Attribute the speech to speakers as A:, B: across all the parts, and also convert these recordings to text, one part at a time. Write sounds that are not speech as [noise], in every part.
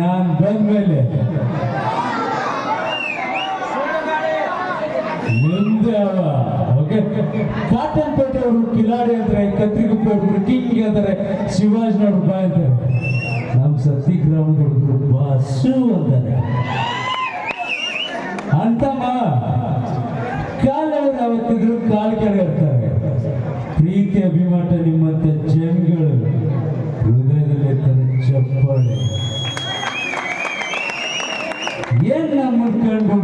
A: ನಾನ್ ಬಂದ್ಮೇಲೆ. ನಿಂದೆ ಅವ. ಓಕೆ? ಕಾಟನ್ ಪೇಟೆ ಅವರು ಕಿಲಾಡಿ ಅಂತಾರೆ ಕತ್ರಿಗುಪ್ಪೆ ಹುಡುಗರು ಕಿಂಗ್ ಅಂತಾರೆ. ಶಿವಾಜಿನವ್ರು ಬಾ ಅಂತಾರೆ. ನಮ್ಮ ಸತಿ ಗ್ರಾಮದ ಹುಡುಗರು ಬಾಸು ಅಂತಾರೆ. ಅಂತಮ್ಮ ಕಾಲವರು ಅವತ್ತಿದ್ರು ಕಾಲ್ ಕೆಳಗೆ ಇರ್ತಾರೆ. ಪ್ರೀತಿ, ಅಭಿಮಾನ, ನಿಮ್ಮಂತ ಜನ್ಗಳು. ಹೃದಯದಲ್ಲಿ ಇರ್ತಾರೆ, ಚಪ್ಪಾಳೆ. ಏನ್ ನಮ್ಮ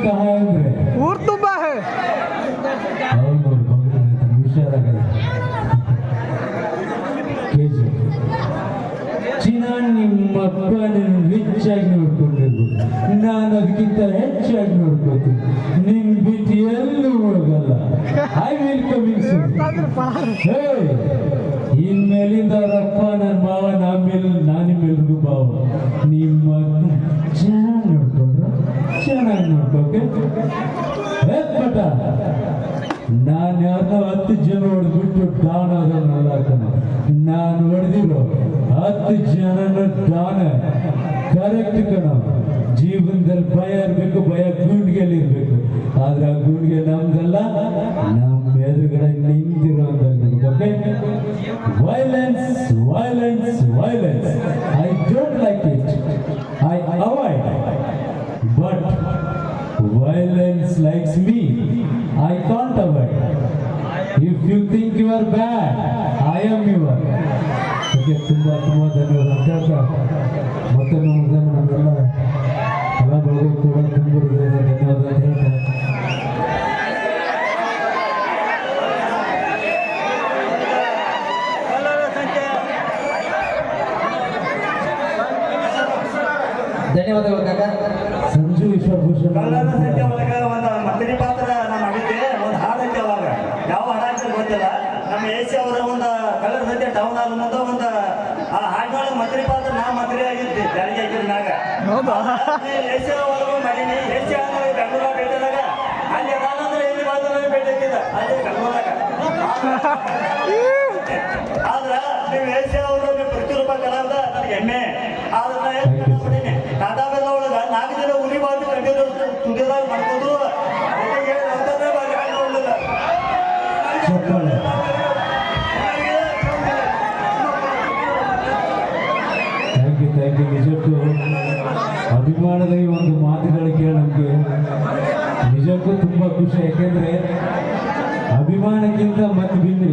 A: ಪ್ರಾಯ ಅಂದ್ರೆ?
B: ಊರ್ ತುಂಬಾ ಹೇ.
A: ಹುಷಾರಾಗಲ್ಲ ಚಿನ್ನ ನಿಮ್ಮಪ್ಪ ಅಪ್ಪನನ್ನು ರಿಚ್ ಆಗಿ ನೋಡ್ಕೊಂಡಿರ್ಬೋದು ನಾನು ಅದಕ್ಕಿಂತ ಹೆಚ್ಚಾಗಿ ನೋಡ್ಕೋತೀನಿ ನಿನ್ ಬಿಟ್ಟು ಎಲ್ಲೂ ಹೋಗಲ್ಲ. ಐ ವಿಲ್ ಕಮಿಂಗ್ ಹೇ ಇನ್ಮೇಲಿಂದ ಅವರಪ್ಪ ನನ್ನ ಮಾವ ನಮ್ಮ ಮೇಲೆ ನಾನಿಮ್ಮೆಲ್ರಿಗೂ ಭಾವ ನಿಮ್ಮ ಚೆನ್ನಾಗಿ ನೋಡ್ಕೊಂಡ್ರು? ಚೆನ್ನಾಗಿ ನೋಡ್ಕೋಕೆ ಪಟ ನಾನು ಹತ್ತು ಜನ ಹೊಡೆದ್ಬಿಟ್ಟು ಡಾನ್ ಆದವನಲ್ಲ ಕಣ ನಾನು ಹೊಡೆದಿರೋ ಹತ್ತು ಜನನ ಡಾನ್. ಕರೆಕ್ಟ್ ಕಣ. ಜೀವನದಲ್ಲಿ ಭಯ ಇರಬೇಕು, ಭಯ ಗೂಂಡ್ಗೆಲ್ಲಿ ಇರಬೇಕು. ಆದ್ರೆ ಆ ಗುಂಡ್ಗೆ ನಮ್ದಲ್ಲ Violence violence violence I don't like it I avoid but violence likes me. I can't avoid. If you think you are bad, I am your. Okay ತುಂಬ ತುಂಬ ಧನ್ಯವಾದ ಅಂತ ಹೇಳ್ತಾ ಮತ್ತೆ ನಮ್ಮ ನಮ್ಮೆಲ್ಲ
B: ಧನ್ಯವಾದಗಳು ಕಾಕ.
A: ಸಂಜು ವಿಶ್ವಭೂಷಣ.
C: ಮಂತ್ರಿ ಪಾತ್ರ ನಾನು ಮಾಡಿದ್ದೆ ಒಂದು ಹಾಡೈತೆ ಅವಾಗ. ಯಾವ ಹಾಡ ಅಂತ ಗೊತ್ತಿಲ್ಲ. ನಮ್ಮ ಎಸಿ ಅವರ ಒಂದು ಕಳ್ಳರ ಸತ್ಯ ಟೌನ್ ಹಾಲ್ ಮುಂದೆ ಒಂದು ಆ ಹಾಡಿನೊಳಗೆ ಮಂತ್ರಿ ಪಾತ್ರ ನಾ ಮಂತ್ರಿ ಆಗಿದ್ದೆ. ಜಾರಿಗೆ ಆಗಿದ್ದ ಮ್ಯಾಗ.
B: ಹೌದಾ?
C: ಎಸಿ ಒಳಗೂ ಮಾಡೀನಿ ಎಸಿ ಅಂದ್ರೆ ಬೆಂಗಳೂರು ಭೇಟಿದಾಗ ಅಲ್ಲಿ ಅದಾನಂದ್ರೆ ಎಲ್ಲಿ ಬಂದ್ರೆ ಭೇಟಿ ಆಗಿದ್ದ ಅಲ್ಲಿ ಬೆಂಗಳೂರಾಗ [laughs] ಆದ್ರೆ ನೀವು ಎಸಿ ಅವರು ಪ್ರತಿರೂಪ ಕಲಾವಿದ ನನಗೆ ಹೆಮ್ಮೆ. ಟಾಟಾ ಬೆಲ್ಲ ಒಳಗ ನಾಲ್ಕು ಜನ ಉರಿ ಮಾಡಿ ಕಂಡಿರೋ ತುದಿದಾಗ ಮಾಡ್ಬೋದು
A: ಥ್ಯಾಂಕ್ ಯು ಥ್ಯಾಂಕ್ ಯು ನಿಜಕ್ಕೂ. ಅಭಿಮಾನದ ಈ ಒಂದು ಮಾತುಗಳು ಕೇಳಿ ನಮಗೆ ನಿಜಕ್ಕೂ ತುಂಬ ಖುಷಿ. ಯಾಕೆಂದ್ರೆ ಅಭಿಮಾನಕ್ಕಿಂತ ಮತ್ತೆ ಭಿನ್ನ.